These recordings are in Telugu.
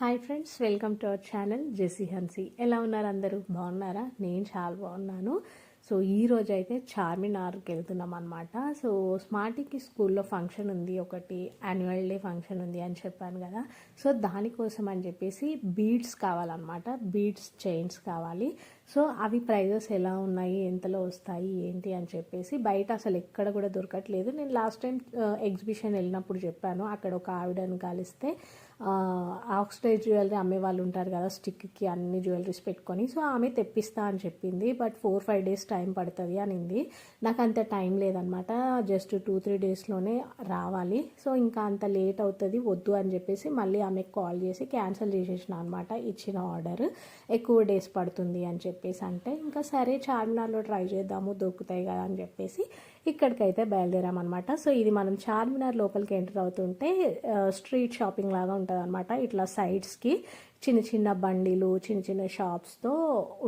Hi friends welcome to our channel JC Hansi. ఎలా ఉన్నారు అందరూ? బాగున్నారా? నేను చాలా బాగున్నాను. సో ఈ రోజు అయితే చార్మినార్కి వెళ్తున్నాం అనమాట సో స్మార్టీకి స్కూల్లో ఫంక్షన్ ఉంది ఒకటి యాన్యువల్ డే ఫంక్షన్ ఉంది అని చెప్పాను కదా. సో దానికోసం అని చెప్పేసి బీడ్స్ కావాలన్నమాట. బీడ్స్ చైన్స్ కావాలి. సో అవి ప్రైజెస్ ఎలా ఉన్నాయి? ఎంతలో వస్తాయి? ఏంటి? అని చెప్పేసి బయట అసలు ఎక్కడ కూడా దొరకట్లేదు. నేను లాస్ట్ టైం ఎగ్జిబిషన్ వెళ్ళినప్పుడు చెప్పాను. అక్కడ ఒక ఆవిడను కలిస్తే ఆక్సిడైజ్ జ్యువెలరీ అమ్మే వాళ్ళు ఉంటారు కదా స్టిక్కి అన్ని జ్యువెలరీస్ పెట్టుకొని. సో ఆమె తెప్పిస్తా అని చెప్పింది but four five days time పడుతుంది అనింది. నాకు అంత టైం లేదనమాట జస్ట్ టూ త్రీ డేస్లోనే రావాలి. సో ఇంకా అంత లేట్ అవుతుంది వద్దు అని చెప్పేసి మళ్ళీ ఆమెకు కాల్ చేసి క్యాన్సిల్ చేసేసిన అనమాట ఇచ్చిన ఆర్డర్. ఎక్కువ డేస్ పడుతుంది అని చెప్పేసి అంటే ఇంకా సరే చార్మినార్లో ట్రై చేద్దాము దొరుకుతాయి కదా అని చెప్పేసి ఇక్కడికైతే బయలుదేరామన్నమాట. సో ఇది మనం చార్మినార్ లోపలికి ఎంటర్ అవుతుంటే స్ట్రీట్ షాపింగ్ లాగా ఉంటుంది అనమాట ఇట్లా సైడ్స్కి చిన్న చిన్న బండిలు చిన్న చిన్న షాప్స్తో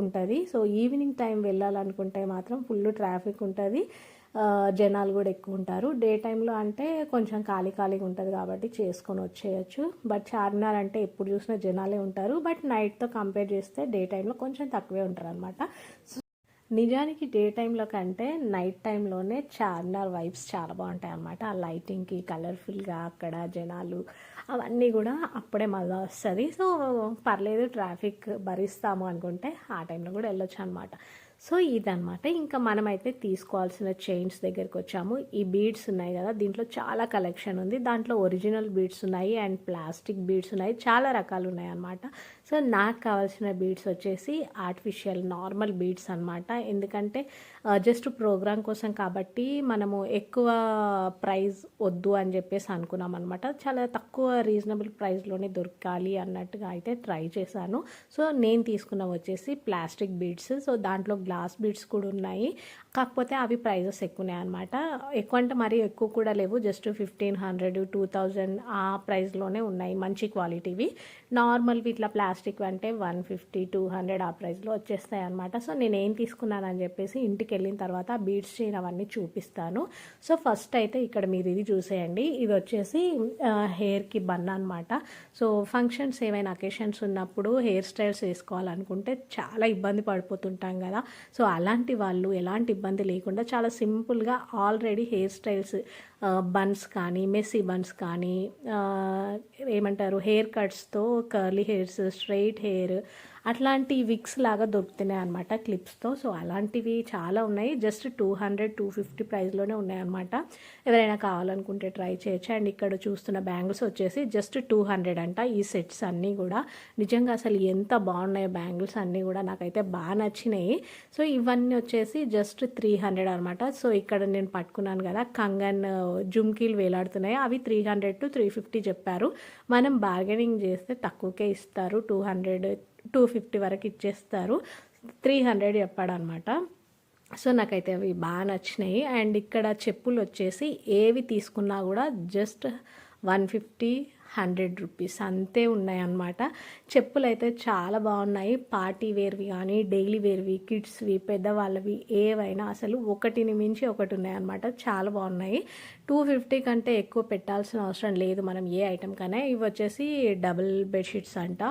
ఉంటుంది. సో ఈవినింగ్ టైం వెళ్ళాలనుకుంటే మాత్రం ఫుల్ ట్రాఫిక్ ఉంటుంది. జనాలు కూడా ఎక్కువ ఉంటారు. డే టైంలో అంటే కొంచెం ఖాళీ ఖాళీగా ఉంటుంది కాబట్టి చేసుకొని వచ్చేయచ్చు. బట్ చార్మినార్ అంటే ఎప్పుడు చూసినా జనాలే ఉంటారు. బట్ నైట్తో కంపేర్ చేస్తే డే టైంలో కొంచెం తక్కువే ఉంటారు అనమాట నిజానికి డే టైంలో కంటే నైట్ టైంలోనే చార్మినార్ వైబ్స్ చాలా బాగుంటాయి అనమాట ఆ లైటింగ్కి కలర్ఫుల్గా అక్కడ జనాలు అవన్నీ కూడా అప్పుడే మజా వస్తుంది. సో పర్లేదు ట్రాఫిక్ భరిస్తాము అనుకుంటే ఆ టైంలో కూడా వెళ్ళొచ్చు అనమాట సో ఇదనమాట ఇంకా మనమైతే తీసుకోవాల్సిన చైన్స్ దగ్గరికి వచ్చాము. ఈ బీడ్స్ ఉన్నాయి కదా దీంట్లో చాలా కలెక్షన్ ఉంది. దాంట్లో ఒరిజినల్ బీడ్స్ ఉన్నాయి అండ్ ప్లాస్టిక్ బీడ్స్ ఉన్నాయి. చాలా రకాలు ఉన్నాయి అనమాట సో నాకు కావాల్సిన బీడ్స్ వచ్చేసి ఆర్టిఫిషియల్ నార్మల్ బీడ్స్ అనమాట ఎందుకంటే జస్ట్ ప్రోగ్రామ్ కోసం కాబట్టి మనము ఎక్కువ ప్రైస్ వద్దు అని చెప్పేసి అనుకున్నాం అనమాట చాలా తక్కువ రీజనబుల్ ప్రైస్లోనే దొరకాలి అన్నట్టుగా అయితే ట్రై చేశాను. సో నేను తీసుకున్న వచ్చేసి ప్లాస్టిక్ బీడ్స్ సో దాంట్లో గ్లాస్ బీడ్స్ కూడా ఉన్నాయి. కాకపోతే అవి ప్రైజెస్ ఎక్కువనే అనమాట ఎక్కువ అంటే మరీ ఎక్కువ కూడా లేవు. Just fifteen hundred two thousand ఆ ప్రైస్లోనే ఉన్నాయి. మంచి క్వాలిటీవి. నార్మల్వి ఇట్లా ప్లాస్టిక్ అంటే వన్ ఫిఫ్టీ టూ హండ్రెడ్ ఆ ప్రైస్లో వచ్చేస్తాయి అనమాట సో నేను ఏం తీసుకున్నానని చెప్పేసి ఇంటికి వెళ్ళిన తర్వాత బీడ్స్ చైన్ అవన్నీ చూపిస్తాను. సో ఫస్ట్ అయితే ఇక్కడ మీరు ఇది చూసేయండి. ఇది వచ్చేసి హెయిర్కి బన్ అనమాట సో ఫంక్షన్స్ ఏమైనా అకేషన్స్ ఉన్నప్పుడు హెయిర్ స్టైల్స్ వేసుకోవాలనుకుంటే చాలా ఇబ్బంది పడిపోతుంటాం కదా. సో అలాంటి వాళ్ళు ఎలాంటి ఇబ్బంది లేకుండా చాలా సింపుల్గా ఆల్రెడీ హెయిర్ స్టైల్స్ బన్స్ కానీ మెస్సీ బన్స్ కానీ ఏమంటారు హెయిర్ కట్స్తో కర్లీ హెయిర్స్ స్ట్రైట్ హెయిర్ అట్లాంటి విక్స్ లాగా దొరుకుతున్నాయి అనమాట క్లిప్స్తో సో అలాంటివి చాలా ఉన్నాయి. Just two hundred two fifty ప్రైస్లోనే ఉన్నాయి అనమాట ఎవరైనా కావాలనుకుంటే ట్రై చేయొచ్చు. అండ్ ఇక్కడ చూస్తున్న బ్యాంగిల్స్ వచ్చేసి జస్ట్ టూ హండ్రెడ్ అంట. ఈ సెట్స్ అన్నీ కూడా నిజంగా అసలు ఎంత బాగున్నాయో బ్యాంగిల్స్ అన్నీ కూడా నాకైతే బాగా నచ్చినాయి. సో ఇవన్నీ వచ్చేసి జస్ట్ త్రీ హండ్రెడ్ అనమాట సో ఇక్కడ నేను పట్టుకున్నాను కదా కంగన్ జుమ్కీలు వేలాడుతున్నాయి. అవి three hundred to three fifty చెప్పారు. మనం బార్గెనింగ్ చేస్తే తక్కువకే ఇస్తారు. టూ హండ్రెడ్ టూ ఫిఫ్టీ వరకు ఇచ్చేస్తారు. త్రీ హండ్రెడ్ చెప్పాడనమాట. సో నాకైతే అవి బాగా నచ్చినాయి. అండ్ ఇక్కడ చెప్పులు వచ్చేసి ఏవి తీసుకున్నా కూడా just one fifty hundred rupees అంతే ఉన్నాయి అన్నమాట చెప్పులు అయితే చాలా బాగున్నాయి. పార్టీ వేర్వి కానీ డైలీ వేర్వి కిడ్స్వి పెద్దవాళ్ళవి ఏవైనా అసలు ఒకటిని మించి ఒకటి ఉన్నాయన్నమాట. చాలా బాగున్నాయి. టూ ఫిఫ్టీ కంటే ఎక్కువ పెట్టాల్సిన అవసరం లేదు మనం ఏ ఐటెం కన్నా. ఇవి వచ్చేసి డబుల్ బెడ్షీట్స్ అంట.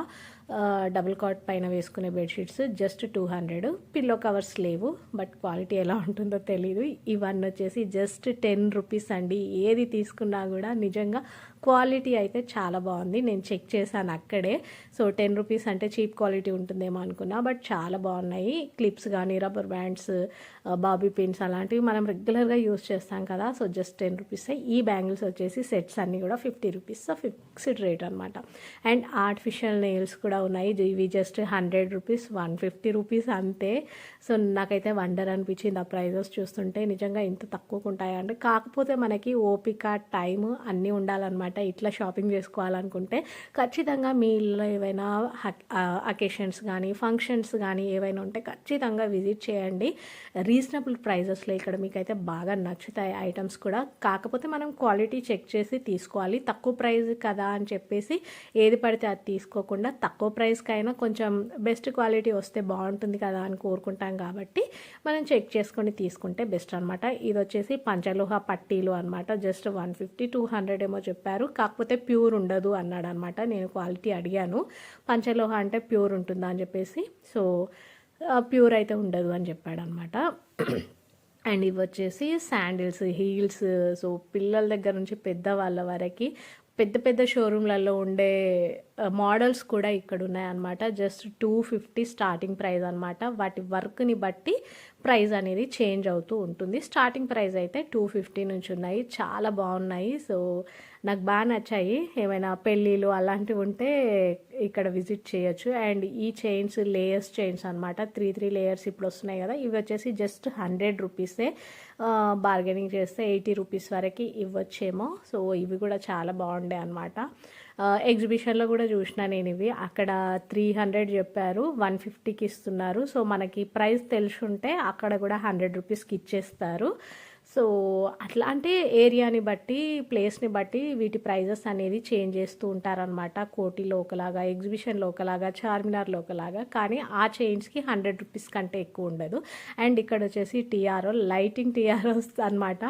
డబుల్ కాట్ పైన వేసుకునే bedsheets just two hundred. Pillow covers లేవు బట్ క్వాలిటీ ఎలా ఉంటుందో తెలీదు. ఇవన్నీ వచ్చేసి జస్ట్ టెన్ రూపీస్ అండి. ఏది తీసుకున్నా కూడా నిజంగా క్వాలిటీ అయితే చాలా బాగుంది. నేను చెక్ చేశాను అక్కడే. సో టెన్ రూపీస్ అంటే చీప్ క్వాలిటీ ఉంటుందేమో అనుకున్నా బట్ చాలా బాగున్నాయి. క్లిప్స్ కానీ రబ్బర్ బ్యాండ్స్ బాబీ పిన్స్ అలాంటివి మనం రెగ్యులర్గా యూస్ చేస్తాం కదా సో జస్ట్ టెన్ రూపీస్. ఈ బ్యాంగిల్స్ వచ్చేసి సెట్స్ అన్నీ కూడా ఫిఫ్టీ రూపీస్. ఫిక్స్డ్ రేట్ అనమాట అండ్ ఆర్టిఫిషియల్ నెయిల్స్ కూడా ఉన్నాయి. ఇవి just hundred rupees one fifty rupees అంతే. సో నాకైతే వండర్ అనిపించింది ఆ ప్రైజెస్ చూస్తుంటే. నిజంగా ఇంత తక్కువకు ఉంటాయంటే కాకపోతే మనకి ఓపిక టైం అన్నీ ఉండాలన్నమాట. ఇట్లా షాపింగ్ చేసుకోవాలనుకుంటే ఖచ్చితంగా మీ ఇల్లు ఏవైనా అకేషన్స్ కానీ ఫంక్షన్స్ కానీ ఏవైనా ఉంటే ఖచ్చితంగా విజిట్ చేయండి. రీజనబుల్ ప్రైజెస్లో ఇక్కడ మీకైతే బాగా నచ్చుతాయి ఐటమ్స్ కూడా. కా కాకపోతే మనం క్వాలిటీ చెక్ చేసి తీసుకోవాలి. తక్కువ ప్రైస్ కదా అని చెప్పేసి ఏది పడితే అది తీసుకోకుండా తక్కువ ప్రైస్కైనా కొంచెం బెస్ట్ క్వాలిటీ వస్తే బాగుంటుంది కదా అని కోరుకుంటాం కాబట్టి మనం చెక్ చేసుకొని తీసుకుంటే బెస్ట్ అనమాట ఇది వచ్చేసి పంచలోహ పట్టీలు అనమాట just one fifty two hundred ఏమో చెప్పారు. కాకపోతే ప్యూర్ ఉండదు అన్నాడు అనమాట నేను క్వాలిటీ అడిగాను. పంచలోహ అంటే ప్యూర్ ఉంటుందా అని చెప్పేసి. సో ప్యూర్ అయితే ఉండదు అని చెప్పాడు అనమాట అండ్ ఇవి వచ్చేసి శాండిల్స్ హీల్స్. సో పిల్లల దగ్గర నుంచి పెద్దవాళ్ళ వరకు పెద్ద పెద్ద షోరూమ్లలో ఉండే మోడల్స్ కూడా ఇక్కడ ఉన్నాయన్నమాట just two fifty starting price అనమాట వాటి వర్క్ని బట్టి ప్రైస్ అనేది చేంజ్ అవుతూ ఉంటుంది. స్టార్టింగ్ ప్రైస్ అయితే టూ ఫిఫ్టీ నుంచి ఉన్నాయి. చాలా బాగున్నాయి. సో నాకు బాగా నచ్చాయి. ఏమైనా పెళ్ళిళ్ళు అలాంటివి ఉంటే ఇక్కడ విజిట్ చేయొచ్చు. అండ్ ఈ చైన్స్ లేయర్స్ చైన్స్ అనమాట త్రీ త్రీ లేయర్స్ ఇప్పుడు వస్తున్నాయి కదా. ఇవి వచ్చేసి జస్ట్ హండ్రెడ్ రూపీసే. బార్గెనింగ్ చేస్తే ఎయిటీ రూపీస్ వరకు ఇవ్వచ్చేమో. సో ఇవి కూడా చాలా బాగుండే అనమాట ఎగ్జిబిషన్లో కూడా చూసిన నేను ఇవి. అక్కడ త్రీ హండ్రెడ్ చెప్పారు వన్ ఫిఫ్టీకి ఇస్తున్నారు. సో మనకి ప్రైస్ తెలుసుంటే అక్కడ కూడా హండ్రెడ్ రూపీస్కి ఇచ్చేస్తారు. సో అట్లా అంటే ఏరియాని బట్టి ప్లేస్ని బట్టి వీటి ప్రైజెస్ అనేది చేంజ్ చేస్తూ ఉంటారనమాట కోటిలో ఒకలాగా ఎగ్జిబిషన్లో ఒకలాగా చార్మినార్లో ఒకలాగా కానీ ఆ చైన్స్కి హండ్రెడ్ రూపీస్ కంటే ఎక్కువ ఉండదు. అండ్ ఇక్కడ వచ్చేసి టీఆర్ఓ లైటింగ్ టీఆర్ఓస్ అనమాట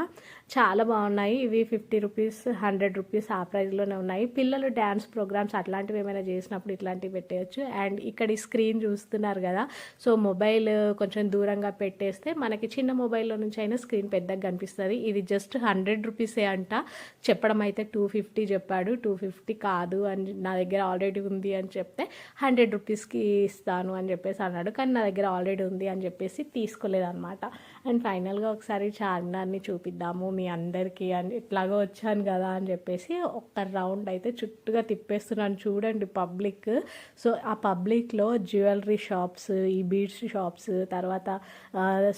చాలా బాగున్నాయి. ఇవి ఫిఫ్టీ రూపీస్ హండ్రెడ్ రూపీస్ ఆ ప్రైస్లోనే ఉన్నాయి. పిల్లలు డ్యాన్స్ ప్రోగ్రామ్స్ అట్లాంటివి ఏమైనా చేసినప్పుడు ఇట్లాంటివి పెట్టేయచ్చు. అండ్ ఇక్కడ ఈ స్క్రీన్ చూస్తున్నారు కదా సో మొబైల్ కొంచెం దూరంగా పెట్టేస్తే మనకి చిన్న మొబైల్లో నుంచి అయినా స్క్రీన్ పెద్దగా కనిపిస్తుంది. ఇది జస్ట్ హండ్రెడ్ రూపీసే అంట. చెప్పడం అయితే టూ ఫిఫ్టీ చెప్పాడు. టూ ఫిఫ్టీ కాదు అని నా దగ్గర ఆల్రెడీ ఉంది అని చెప్తే హండ్రెడ్ రూపీస్కి ఇస్తాను అని చెప్పేసి అన్నాడు. కానీ నా దగ్గర ఆల్రెడీ ఉంది అని చెప్పేసి తీసుకోలేదన్నమాట. అండ్ ఫైనల్గా ఒకసారి చార్మినార్ని చూపిద్దాము మీ అందరికీ అని ఇట్లాగో వచ్చాను కదా అని చెప్పేసి ఒక్క రౌండ్ అయితే చుట్టుగా తిప్పేస్తున్నాను చూడండి పబ్లిక్. సో ఆ పబ్లిక్లో జ్యువెలరీ షాప్స్ ఈ బీడ్స్ షాప్స్ తర్వాత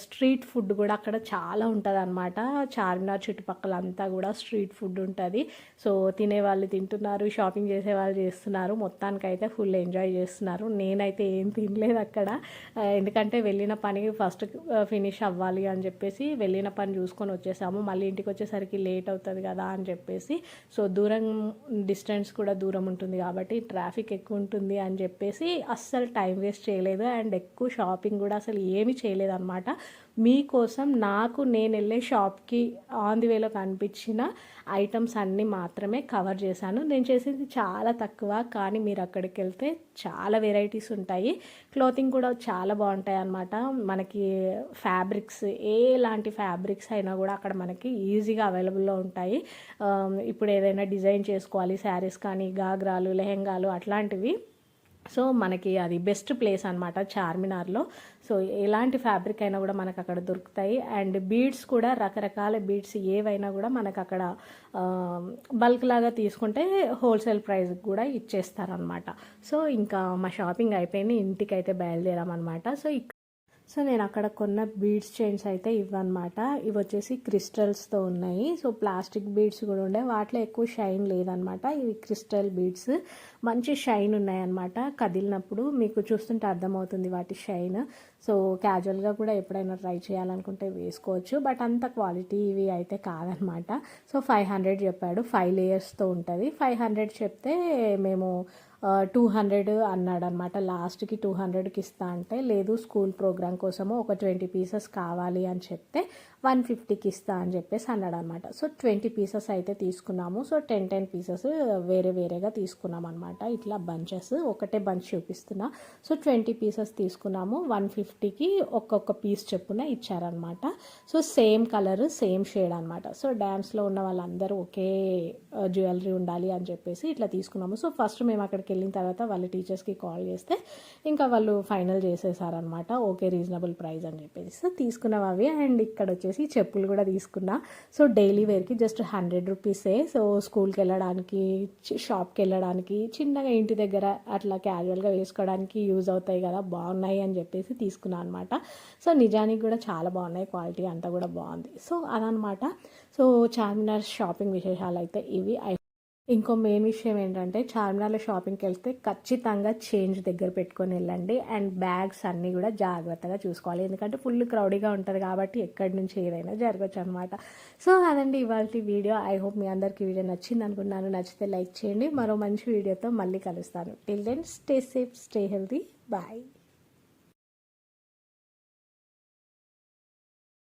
స్ట్రీట్ ఫుడ్ కూడా అక్కడ చాలా ఉంటుంది అనమాట చార్మినార్ చుట్టుపక్కల అంతా కూడా స్ట్రీట్ ఫుడ్ ఉంటుంది. సో తినే వాళ్ళు తింటున్నారు షాపింగ్ చేసే వాళ్ళు చేస్తున్నారు మొత్తానికైతే ఫుల్ ఎంజాయ్ చేస్తున్నారు. నేనైతే ఏం తినలేదు అక్కడ. ఎందుకంటే వెళ్ళిన పని ఫస్ట్ ఫినిష్ అవ్వాలి. అని చెప్పేసి వెళ్ళిన పని చూసుకొని వచ్చేసాము. మళ్ళీ ఇంటికి వచ్చేసరికి లేట్ అవుతుంది కదా అని చెప్పేసి సో దూరం డిస్టెన్స్ కూడా దూరం ఉంటుంది కాబట్టి ట్రాఫిక్ ఎక్కువ ఉంటుంది అని చెప్పేసి అస్సలు టైం వేస్ట్ చేయలేదు. అండ్ ఎక్కువ షాపింగ్ కూడా అసలు ఏమీ చేయలేదు అనమాట మీకోసం నాకు నేను వెళ్ళే షాప్కి ఆన్ ది వేలో కనిపించిన ఐటమ్స్ అన్నీ మాత్రమే కవర్ చేశాను. నేను చేసేది చాలా తక్కువ కానీ మీరు అక్కడికి వెళ్తే చాలా వెరైటీస్ ఉంటాయి. క్లోతింగ్ కూడా చాలా బాగుంటాయి అన్నమాట. మనకి ఫ్యాబ్రిక్స్ ఏలాంటి ఫ్యాబ్రిక్స్ అయినా కూడా అక్కడ మనకి ఈజీగా అవైలబుల్లో ఉంటాయి. ఇప్పుడు ఏదైనా డిజైన్ చేసుకోవాలి శారీస్ కానీ గాగ్రాలు లెహెంగాలు అట్లాంటివి. సో మనకి అది బెస్ట్ ప్లేస్ అనమాట చార్మినార్లో. సో ఎలాంటి ఫ్యాబ్రిక్ అయినా కూడా మనకు అక్కడ దొరుకుతాయి. అండ్ బీడ్స్ కూడా రకరకాల బీడ్స్ ఏవైనా కూడా మనకు అక్కడ బల్క్ లాగా తీసుకుంటే హోల్సేల్ ప్రైస్ కూడా ఇచ్చేస్తారనమాట సో ఇంకా మా షాపింగ్ అయిపోయింది. ఇంటికి అయితే బయలుదేరామన్నమాట. సో సో నేను అక్కడ కొన్న బీడ్స్ చైన్స్ అయితే ఇవన్నమాట ఇవి వచ్చేసి క్రిస్టల్స్తో ఉన్నాయి. సో ప్లాస్టిక్ బీడ్స్ కూడా ఉండే. వాటిలో ఎక్కువ షైన్ లేదనమాట. ఇవి క్రిస్టల్ బీడ్స్. మంచి షైన్ ఉన్నాయన్నమాట కదిలినప్పుడు మీకు చూస్తుంటే అర్థమవుతుంది వాటి షైన్. సో క్యాజువల్గా కూడా ఎప్పుడైనా ట్రై చేయాలనుకుంటే వేసుకోవచ్చు. బట్ అంత క్వాలిటీ ఇవి అయితే కాదనమాట. సో ఫైవ్ హండ్రెడ్ చెప్పాడు. ఫైవ్ లేయర్స్తో ఉంటుంది. ఫైవ్ హండ్రెడ్ చెప్తే మేము టూ హండ్రెడ్ అన్నాడు అనమాట లాస్ట్కి టూ హండ్రెడ్కి ఇస్తా అంటే లేదు స్కూల్ ప్రోగ్రామ్ కోసము ఒక ట్వంటీ పీసెస్ కావాలి అని చెప్తే వన్ ఫిఫ్టీకి ఇస్తా అని చెప్పేసి అన్నాడు అనమాట సో ట్వంటీ పీసెస్ అయితే తీసుకున్నాము. సో టెన్ టెన్ పీసెస్ వేరే వేరేగా తీసుకున్నాం అనమాట ఇట్లా బంచెస్. ఒకటే బంచ్ చూపిస్తున్నా. సో ట్వంటీ పీసెస్ తీసుకున్నాము. వన్ ఫిఫ్టీకి ఒక్కొక్క పీస్ చెప్పున ఇచ్చారనమాట. So same colour same shade అనమాట. సో డ్యాన్స్లో ఉన్న వాళ్ళందరూ ఒకే జ్యువెలరీ ఉండాలి అని చెప్పేసి ఇట్లా తీసుకున్నాము. సో ఫస్ట్ మేము అక్కడికి వెళ్ళిన తర్వాత వాళ్ళ టీచర్స్కి కాల్ చేస్తే ఇంకా వాళ్ళు ఫైనల్ చేసేసారనమాట. ఓకే రీజనబుల్ ప్రైస్ అని చెప్పేసి. సో తీసుకున్నాం అవి. అండ్ ఇక్కడ వచ్చేసి చెప్పులు కూడా తీసుకున్నా. సో డైలీ వేర్కి జస్ట్ హండ్రెడ్ రూపీసే. సో స్కూల్కి వెళ్ళడానికి షాప్కి వెళ్ళడానికి చిన్నగా ఇంటి దగ్గర అట్లా క్యాజువల్గా వేసుకోవడానికి యూజ్ అవుతాయి కదా బాగున్నాయి అని చెప్పేసి తీసుకున్నాను అనమాట సో నిజానికి కూడా చాలా బాగున్నాయి. క్వాలిటీ అంతా కూడా బాగుంది. సో అదనమాట సో చార్మినార్ షాపింగ్ విశేషాలు అయితే ఇవి. ఇంకో మెయిన్ విషయం ఏంటంటే చార్మినార్లో షాపింగ్కి వెళ్తే ఖచ్చితంగా చేంజ్ దగ్గర పెట్టుకొని వెళ్ళండి అండ్ బ్యాగ్స్ అన్నీ కూడా జాగ్రత్తగా చూసుకోవాలి. ఎందుకంటే ఫుల్ క్రౌడీగా ఉంటుంది కాబట్టి ఎక్కడి నుంచి ఏదైనా జరగచ్చు అనమాట సో అదండి ఇవాళ వీడియో ఐ హోప్ మీ అందరికీ వీడియో నచ్చింది అనుకున్నాను నచ్చితే లైక్ చేయండి. మరో మంచి వీడియోతో మళ్ళీ కలుస్తాను. Till then stay safe stay healthy bye